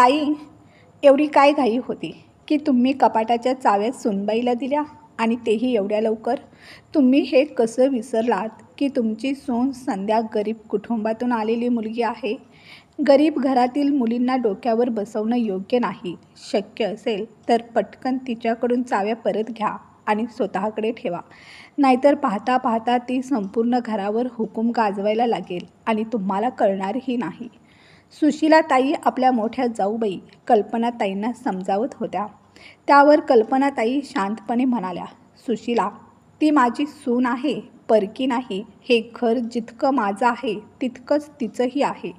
ताई एवढी काय घाई होती की तुम्ही कपाटाच्या चाव्यात सुनबाईला दिल्या आणि तेही एवढ्या लवकर? तुम्ही हे कसं विसरलात की तुमची सून संध्या गरीब कुटुंबातून आलेली मुलगी आहे? गरीब घरातील मुलींना डोक्यावर बसवणं योग्य नाही. शक्य असेल तर पटकन तिच्याकडून चाव्या परत घ्या आणि स्वतःकडे ठेवा. नाहीतर पाहता पाहता ती संपूर्ण घरावर हुकूम गाजवायला लागेल आणि तुम्हाला कळणारही नाही. सुशीलाताई आपल्या मोठ्या जाऊबाई कल्पनाताईंना समजावत होत्या. त्यावर कल्पनाताई शांतपणे म्हणाल्या सुशीला ती माझी सून आहे परकी नाही. हे घर जितकं माझं आहे तितकंच तिचंही आहे.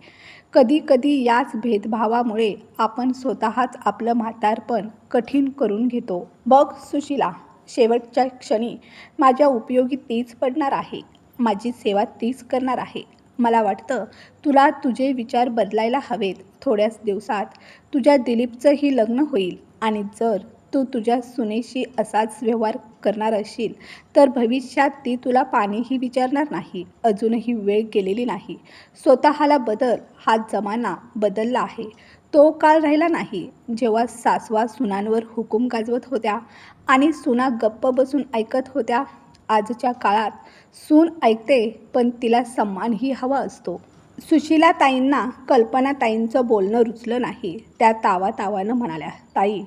कधी कधी याच भेदभावामुळे आपण स्वतःच आपलं म्हातारपण कठीण करून घेतो. बघ सुशीला शेवटच्या क्षणी माझ्या उपयोगी तीच पडणार आहे. माझी सेवा तीच करणार आहे. मला वाटतं तुला तुझे विचार बदलायला हवेत थोड्याच दिवसात. तुझ्या दिलीपचंही लग्न होईल आणि जर तू तुझ्या सुनेशी असाच व्यवहार करणार असशील तर भविष्यात ती तुला पाणीही विचारणार नाही अजूनही वेळ गेलेली नाही. स्वतःला बदल हा जमाना बदलला आहे. तो काळ राहिला नाही जेव्हा सासवा सुनांवर हुकूम गाजवत होत्या आणि सुना गप्प बसून ऐकत होत्या आजच्या काळात सून ऐकते पण तिला सन्मानही हवा असतो. सुशीलाताईंना कल्पनाताईंचं बोलणं रुचलं नाही. त्या तावा तावानं म्हणाल्या ताई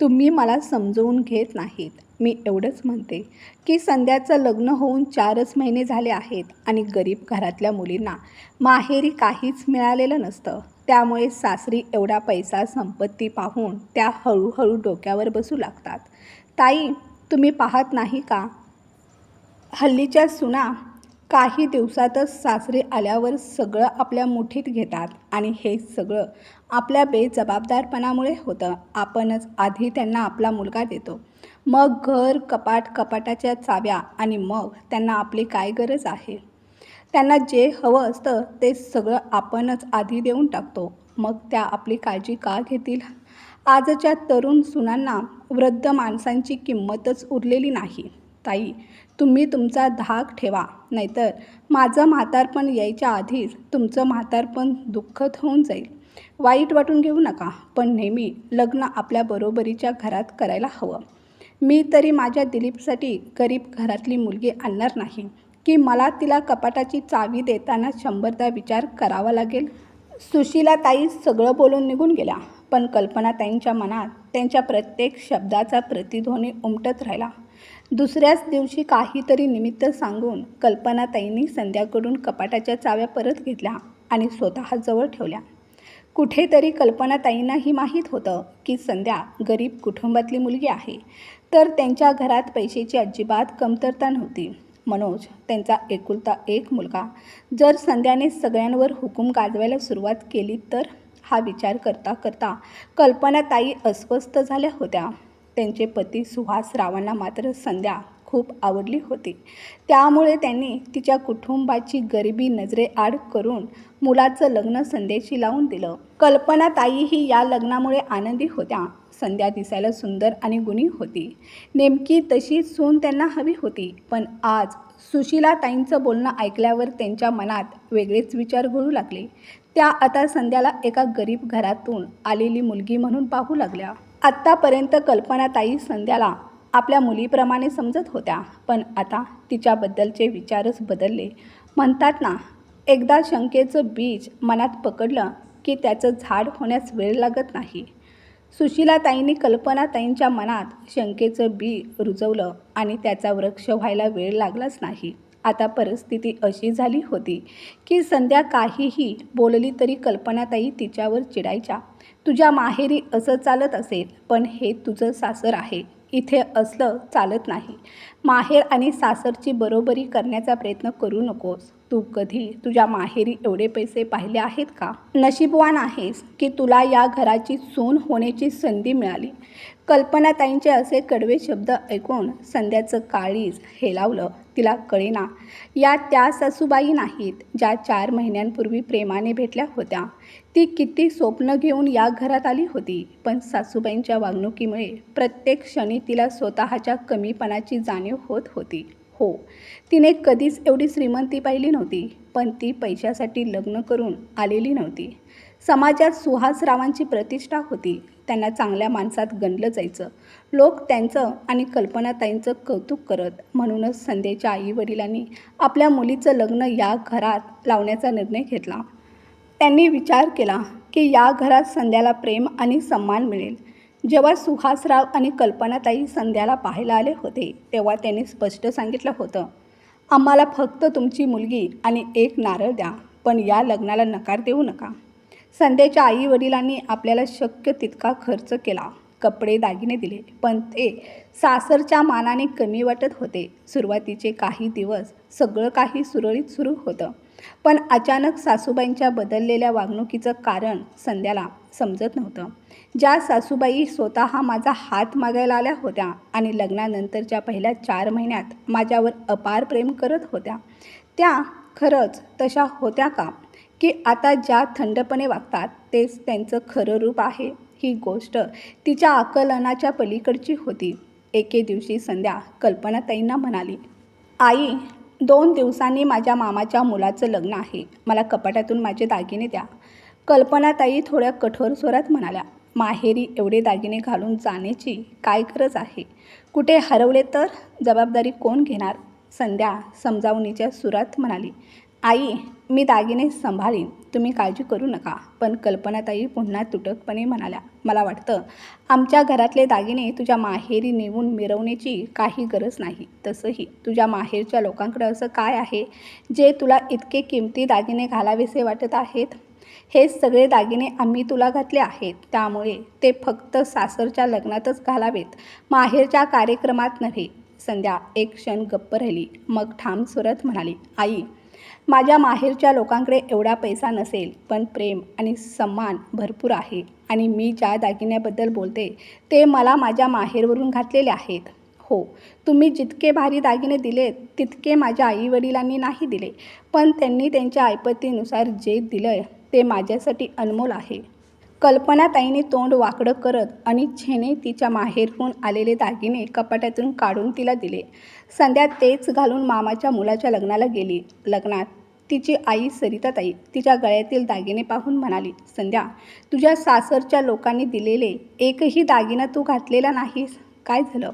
तुम्ही मला समजवून घेत नाहीत. मी एवढंच म्हणते की संध्याचं लग्न होऊन चारच महिने झाले आहेत आणि गरीब घरातल्या मुलींना माहेरी काहीच मिळालेलं नसतं. त्यामुळे सासरी एवढा पैसा संपत्ती पाहून त्या हळूहळू डोक्यावर बसू लागतात. ताई तुम्ही पाहत नाही का? हल्लीच्या सुना काही दिवसातच सासरे आल्यावर सगळं आपल्या मुठीत घेतात आणि हे सगळं आपल्या बेजबाबदारपणामुळे होतं. आपणच आधी त्यांना आपला मुलगा देतो. मग घर कपाट कपाटाच्या चाव्या आणि मग त्यांना आपली काय गरज आहे? त्यांना जे हवं असतं ते सगळं आपणच आधी देऊन टाकतो. मग त्या आपली काळजी का घेतील? आजच्या तरुण सुनांना वृद्ध माणसांची किंमतच उरलेली नाही. ताई तुम्ही तुमचा धाक ठेवा. नाहीतर माझं म्हातारपण यायच्या आधीच तुमचं म्हातारपण दुःखद होऊन जाईल. वाईट वाटून घेऊ नका पण नेहमी लग्न आपल्या बरोबरीच्या घरात करायला हवं. मी तरी माझ्या दिलीपसाठी गरीब घरातली मुलगी आणणार नाही. की मला तिला कपाटाची चावी देताना शंभरदा विचार करावा लागेल? सुशीलाताई सगळं बोलून निघून गेल्या पण कल्पनाताईंच्या मनात त्यांच्या प्रत्येक शब्दाचा प्रतिध्वनी उमटत राहिला. दुसऱ्याच दिवशी काहीतरी निमित्त सांगून कल्पनाताईंनी संध्याकडून कपाटाच्या चाव्या परत घेतल्या आणि स्वतःजवळ ठेवल्या. कुठेतरी कल्पनाताईंनाही माहीत होतं की संध्या गरीब कुटुंबातली मुलगी आहे. तर त्यांच्या घरात पैशाची अजिबात कमतरता नव्हती. मनोज त्यांचा एकुलता एक मुलगा जर संध्याने सगळ्यांवर हुकूम गाजवायला सुरुवात केली तर? हा विचार करता करता कल्पनाताई अस्वस्थ झाल्या होत्या. त्यांचे पती सुहास रावांना मात्र संध्या खूप आवडली होती. त्यामुळे त्यांनी तिच्या कुटुंबाची गरिबी नजरेआड करून मुलाचं लग्न संध्याशी लावून दिलं. कल्पनाताईही या लग्नामुळे आनंदी होत्या. संध्या दिसायला सुंदर आणि गुणी होती. नेमकी तशी सून त्यांना हवी होती पण आज सुशीलाताईंचं बोलणं ऐकल्यावर त्यांच्या मनात वेगळेच विचार घडू लागले. त्या आता संध्याला एका गरीब घरातून आलेली मुलगी म्हणून पाहू लागल्या. आत्तापर्यंत कल्पनाताई संध्याला आपल्या मुलीप्रमाणे समजत होत्या पण आता तिच्याबद्दलचे विचारच बदलले. म्हणतात ना एकदा शंकेचं बीज मनात पकडलं की त्याचं झाड होण्यास वेळ लागत नाही. सुशीलाताईंनी कल्पनाताईंच्या मनात शंकेचं बी रुजवलं आणि त्याचा वृक्ष व्हायला वेळ लागलाच नाही. आता परिस्थिती अशी झाली होती की संध्या काहीही बोलली तरी कल्पनाताई तिच्यावर चिडायच्या. तुझ्या माहेरी असं चालत असेल पण हे तुझं सासर आहे. इथे असलं चालत नाही. माहेर आणि सासरची बरोबरी करण्याचा प्रयत्न करू नकोस. तू कधी तुझ्या माहेरी एवढे पैसे पाहिले आहेत का? नशीबवान आहेस की तुला या घराची सून होण्याची संधी मिळाली. कल्पनाताईंचे असे कडवे शब्द ऐकून संध्याचं काळीज हेलावलं तिला कळेना. या त्या सासूबाई नाहीत ज्या चार महिन्यांपूर्वी प्रेमाने भेटल्या होत्या. ती किती स्वप्न घेऊन या घरात आली होती पण सासूबाईंच्या वागणुकीमुळे प्रत्येक क्षणी तिला स्वतःच्या कमीपणाची जाणीव होत होती. हो. तिने कधीच एवढी श्रीमंती पाहिली नव्हती पण ती पैशासाठी लग्न करून आलेली नव्हती. समाजात सुहासरावांची प्रतिष्ठा होती त्यांना चांगल्या माणसात गणलं जायचं. लोक त्यांचं आणि कल्पनाताईंचं कौतुक करत म्हणूनच संध्याच्या आईवडिलांनी आपल्या मुलीचं लग्न या घरात लावण्याचा निर्णय घेतला. त्यांनी विचार केला की या घरात संध्याला प्रेम आणि सन्मान मिळेल. जेव्हा सुहासराव आणि कल्पनाताई संध्याला पाहायला आले होते तेव्हा त्यांनी स्पष्ट सांगितलं होतं आम्हाला फक्त तुमची मुलगी आणि एक नारळ द्या पण या लग्नाला नकार देऊ नका. संध्याच्या आई वडिलांनी आपल्याला शक्य तितका खर्च केला. कपडे दागिने दिले पण ते सासरच्या मानाने कमी वाटत होते. सुरुवातीचे काही दिवस सगळं काही सुरळीत सुरू होतं. पण अचानक सासूबाईंच्या बदललेल्या वागणुकीचं कारण संध्याला समजत नव्हतं. ज्या सासूबाई स्वतः माझा हात मागायला आल्या होत्या आणि लग्नानंतरच्या पहिल्या चार महिन्यात माझ्यावर अपार प्रेम करत होत्या त्या खरंच तशा होत्या का? की आता ज्या थंडपणे वागतात तेच त्यांचं खरं रूप आहे? ही गोष्ट तिच्या आकलनाच्या पलीकडची होती. एके दिवशी संध्या कल्पनाताईंना म्हणाली आई दोन दिवसांनी माझ्या मामाच्या मुलाचं लग्न आहे. मला कपाटातून माझे दागिने द्या. कल्पनाताई थोड्या कठोर स्वरात म्हणाल्या माहेरी एवढे दागिने घालून जाण्याची काय गरज आहे? कुठे हरवले तर जबाबदारी कोण घेणार? संध्या समजावणीच्या सुरात म्हणाली आई मी दागिने सांभाळीन. तुम्ही काळजी करू नका. पण कल्पनाताई पुन्हा तुटकपणे म्हणाल्या मला वाटतं आमच्या घरातले दागिने तुझ्या माहेरी नेऊन मिरवण्याची काही गरज नाही. तसंही तुझ्या माहेरच्या लोकांकडे असं काय आहे जे तुला इतके किमती दागिने घालावेसे वाटत आहेत? हे सगळे दागिने आम्ही तुला घातले आहेत. त्यामुळे ते फक्त सासरच्या लग्नातच घालावेत. माहेरच्या कार्यक्रमात नव्हे. संध्या एक क्षण गप्प राहिली. मग ठाम सुरत म्हणाली आई माझ्या माहेरच्या लोकांकडे एवढा पैसा नसेल पण प्रेम आणि सन्मान भरपूर आहे आणि मी ज्या दागिन्याबद्दल बोलते ते मला माझ्या माहेरवरून घातलेले आहेत. हो तुम्ही जितके भारी दागिने दिलेत तितके माझ्या आईवडिलांनी नाही दिले पण त्यांनी त्यांच्या ऐपतीनुसार जे दिलं ते माझ्यासाठी अनमोल आहे. कल्पनाताईने तोंड वाकडं करत अनिच्छेने तिच्या माहेरहून आलेले दागिने कपाटातून काढून तिला दिले. संध्या तेच घालून मामाच्या मुलाच्या लग्नाला गेली. लग्नात तिची आई सरिताताई तिच्या गळ्यातील दागिने पाहून म्हणाली संध्या तुझ्या सासरच्या लोकांनी दिलेले एकही दागिना तू घातलेला नाहीस. काय झालं?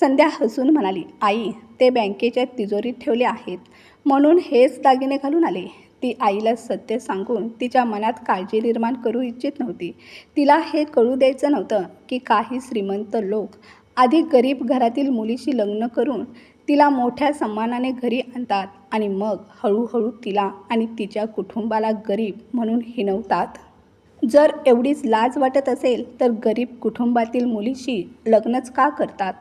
संध्या हसून म्हणाली आई ते बँकेच्या तिजोरीत ठेवले आहेत. म्हणून हेच दागिने घालून आले. ती आईला सत्य सांगून तिच्या मनात काळजी निर्माण करू इच्छित नव्हती. तिला हे कळू द्यायचं नव्हतं की काही श्रीमंत लोक आधी गरीब घरातील मुलीशी लग्न करून तिला मोठ्या सन्मानाने घरी आणतात आणि मग हळूहळू तिला आणि तिच्या कुटुंबाला गरीब म्हणून हिणवतात. जर एवढीच लाज वाटत असेल तर गरीब कुटुंबातील मुलीशी लग्नच का करतात?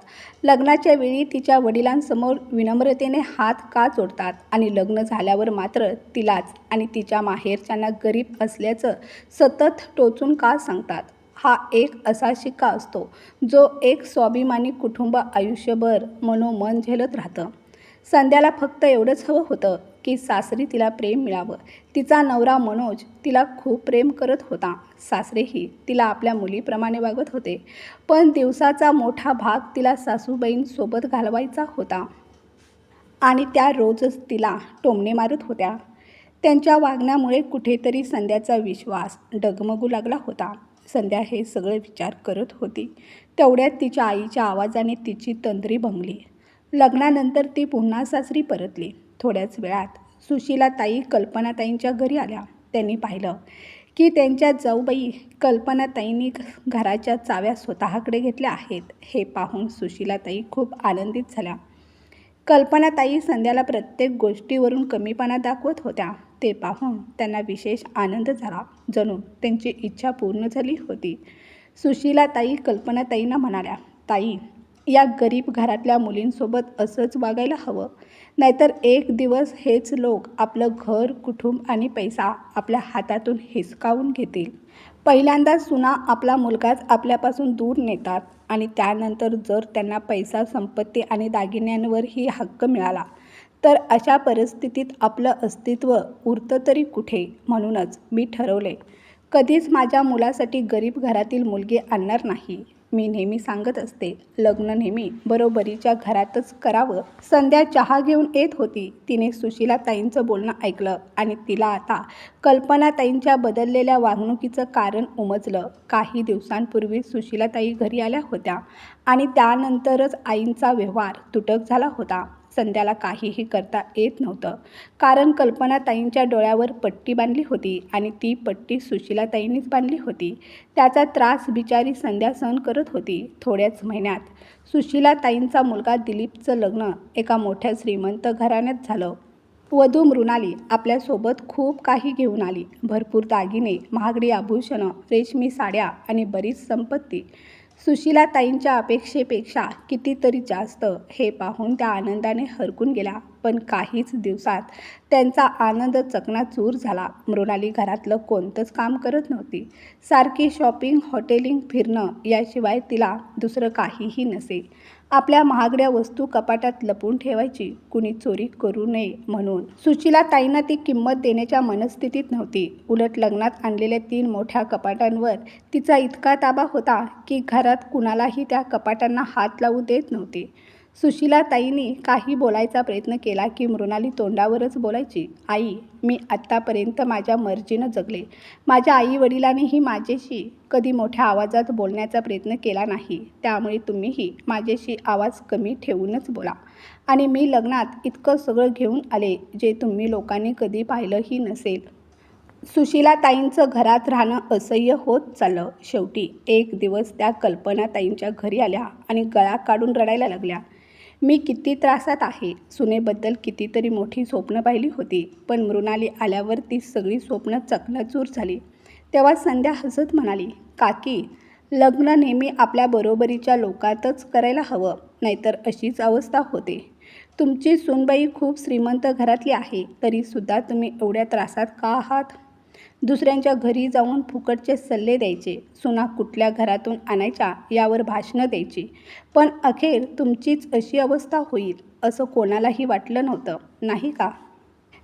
लग्नाच्या वेळी तिच्या वडिलांसमोर विनम्रतेने हात का जोडतात? आणि लग्न झाल्यावर मात्र तिलाच आणि तिच्या माहेरच्यांना गरीब असल्याचं सतत टोचून का सांगतात? हा एक असा शिक्का असतो जो एक स्वाभिमानी कुटुंब आयुष्यभर मनोमन झेलत राहतं. संध्याला फक्त एवढंच हवं होतं की सासरी तिला प्रेम मिळावं. तिचा नवरा मनोज तिला खूप प्रेम करत होता. सासरेही तिला आपल्या मुलीप्रमाणे वागत होते. पण दिवसाचा मोठा भाग तिला सासूबाईंसोबत घालवायचा होता. आणि त्या रोजच तिला टोमणे मारत होत्या. त्यांच्या वागण्यामुळे कुठेतरी संध्याचा विश्वास डगमगू लागला होता. संध्या हे सगळे विचार करत होती. तेवढ्यात तिच्या आईच्या आवाजाने तिची तंद्री भंगली. लग्नानंतर ती पुन्हा सासरी परतली. थोड्याच वेळात सुशीलाताई कल्पनाताईंच्या घरी आल्या. त्यांनी पाहिलं की त्यांच्या जाऊबाई कल्पनाताईंनी घराच्या चाव्या स्वतःकडे घेतल्या आहेत. हे पाहून सुशीलाताई खूप आनंदित झाल्या. कल्पनाताई संध्याला प्रत्येक गोष्टीवरून कमीपणा दाखवत होत्या. ते पाहून त्यांना विशेष आनंद झाला. जणू त्यांची इच्छा पूर्ण झाली होती. सुशीलाताई कल्पनाताईंना म्हणाल्या ताई या गरीब घरातल्या मुलींसोबत असंच वागायला हवं. नाहीतर एक दिवस हेच लोक आपलं घर कुटुंब आणि पैसा आपल्या हातातून हिसकावून घेतील. पहिल्यांदा सुना आपला मुलगाच आपल्यापासून दूर नेतात आणि त्यानंतर जर त्यांना पैसा संपत्ती आणि दागिन्यांवरही हक्क मिळाला तर अशा परिस्थितीत आपलं अस्तित्व उरतं तरी कुठे म्हणूनच मी ठरवले. कधीच माझ्या मुलासाठी गरीब घरातील मुलगी आणणार नाही. मी नेहमी सांगत असते लग्न नेहमी बरोबरीच्या घरातच करावं. संध्या चहा घेऊन येत होती. तिने सुशीलाताईंचं बोलणं ऐकलं आणि तिला आता कल्पनाताईंच्या बदललेल्या वागणुकीचं कारण उमजलं. काही दिवसांपूर्वी सुशीलाताई घरी आल्या होत्या आणि त्यानंतरच आईंचा व्यवहार तुटक झाला होता. संध्याला काहीही करता येत नव्हतं. कारण कल्पनाताईंच्या डोळ्यावर पट्टी बांधली होती आणि ती पट्टी सुशीलाताईंनीच बांधली होती. त्याचा त्रास बिचारी संध्या सहन करत होती थोड्याच महिन्यात. सुशीलाताईंचा मुलगा दिलीपचं लग्न एका मोठ्या श्रीमंत घराण्यात झालं. वधू मृणाली आपल्यासोबत खूप काही घेऊन आली. भरपूर दागिने महागडी आभूषणं रेशमी साड्या आणि बरीच संपत्ती. सुशीलाताईंच्या अपेक्षेपेक्षा कितीतरी जास्त हे पाहून त्या आनंदाने हरकून गेल्या पण काहीच दिवसात त्यांचा आनंद चकनाचूर झाला. मृणाली घरातलं कोणतंच काम करत नव्हती. सारखी शॉपिंग हॉटेलिंग फिरणं याशिवाय तिला दुसरं काहीही नसे. आपल्या महागड्या वस्तू कपाटात लपून ठेवायची कुणी चोरी करू नये म्हणून. सुशीला ताईंना ती किंमत देण्याच्या मनस्थितीत नव्हती. उलट लग्नात आणलेल्या तीन मोठ्या कपाटांवर तिचा इतका ताबा होता की घरात कुणालाही त्या कपाटांना हात लावू देत नव्हती. सुशीला ताईंनी काही बोलायचा प्रयत्न केला की मृणाली तोंडावरच बोलायची आई मी आत्तापर्यंत माझ्या मर्जीनं जगले. माझ्या आई वडिलांनीही माझ्याशी कधी मोठ्या आवाजात बोलण्याचा प्रयत्न केला नाही. त्यामुळे तुम्हीही माझ्याशी आवाज कमी ठेवूनच बोला. आणि मी लग्नात इतकं सगळं घेऊन आले जे तुम्ही लोकांनी कधी पाहिलंही नसेल. सुशीलाताईंचं घरात राहणं असह्य होत चाललं. शेवटी एक दिवस त्या कल्पनाताईंच्या घरी आल्या आणि गळा काढून रडायला लागल्या. मी किती त्रासात आहे? सुनेबद्दल कितीतरी मोठी स्वप्न पाहिली होती पण मृणाली आल्यावर ती सगळी स्वप्न चकनाचूर झाली. तेव्हा संध्या हसत म्हणाली काकी लग्न नेहमी आपल्या बरोबरीच्या लोकातच करायला हवं नाहीतर अशीच अवस्था होते. तुमची सुनबाई खूप श्रीमंत घरातली आहे तरीसुद्धा तुम्ही एवढ्या त्रासात का आहात? दुसऱ्यांच्या घरी जाऊन फुकटचे सल्ले द्यायचे. सुना कुठल्या घरातून आणायच्या यावर भाषणं द्यायची. पण अखेर तुमचीच अशी अवस्था होईल असं कोणालाही वाटलं नव्हतं. नाही का?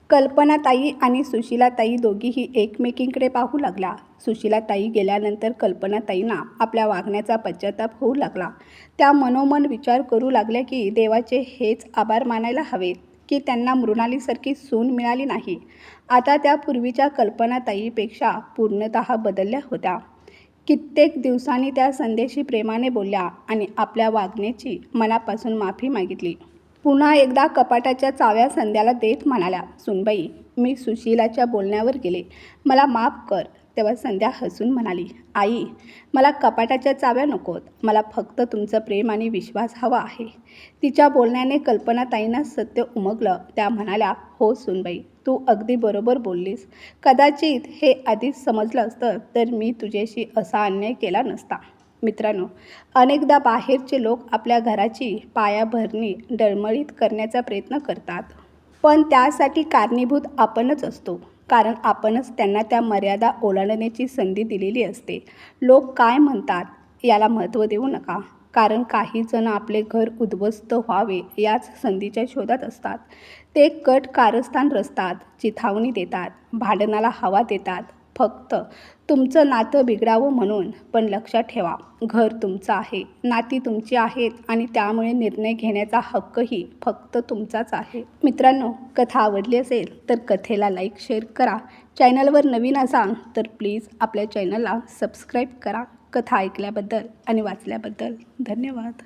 कल्पनाताई आणि सुशीलाताई दोघीही एकमेकींकडे पाहू लागला. सुशीलाताई गेल्यानंतर कल्पनाताईंना आपल्या वागण्याचा पश्चाताप होऊ लागला. त्या मनोमन विचार करू लागल्या की देवाचे हेच आभार मानायला हवेत. की त्यांना मृणालीसारखी सून मिळाली नाही. आता त्या पूर्वीच्या कल्पनाताईपेक्षा पूर्णतः बदलल्या होत्या. कित्येक दिवसांनी त्या संदेशी प्रेमाने बोलल्या आणि आपल्या वागण्याची मनापासून माफी मागितली. पुन्हा एकदा कपाटाच्या चाव्या संध्याला देत म्हणाल्या सुनबाई मी सुशीलाच्या बोलण्यावर गेले. मला माफ कर. तेव्हा संध्या हसून म्हणाली आई मला कपाटाच्या चाव्या नकोत. मला फक्त तुमचं प्रेम आणि विश्वास हवा आहे. तिच्या बोलण्याने कल्पनाताईंना सत्य उमगलं. त्या म्हणाल्या हो सुनबाई तू अगदी बरोबर बोललीस. कदाचित हे आधीच समजलं असतं तर मी तुझ्याशी असा अन्याय केला नसता. मित्रांनो अनेकदा बाहेरचे लोक आपल्या घराची पायाभरणी डळमळीत करण्याचा प्रयत्न करतात. पण त्यासाठी कारणीभूत आपणच असतो. कारण आपणच त्यांना त्या मर्यादा ओलांडण्याची संधी दिलेली असते. लोक काय म्हणतात याला महत्त्व देऊ नका. कारण काही जण आपले घर उद्ध्वस्त व्हावे याच संधीच्या शोधात असतात. ते कट कारस्थान रचतात चिथावणी देतात भांडणाला हवा देतात फक्त तुमचं नातं बिघडावं म्हणून पण लक्षात ठेवा घर तुमचं आहे नाती तुमची आहेत आणि त्यामुळे निर्णय घेण्याचा हक्कही फक्त तुमचाच आहे. मित्रांनो कथा आवडली असेल तर कथेला लाईक शेअर करा. चॅनलवर नवीन असाल तर प्लीज आपल्या चॅनलला सबस्क्राईब करा. कथा ऐकल्याबद्दल आणि वाचल्याबद्दल धन्यवाद.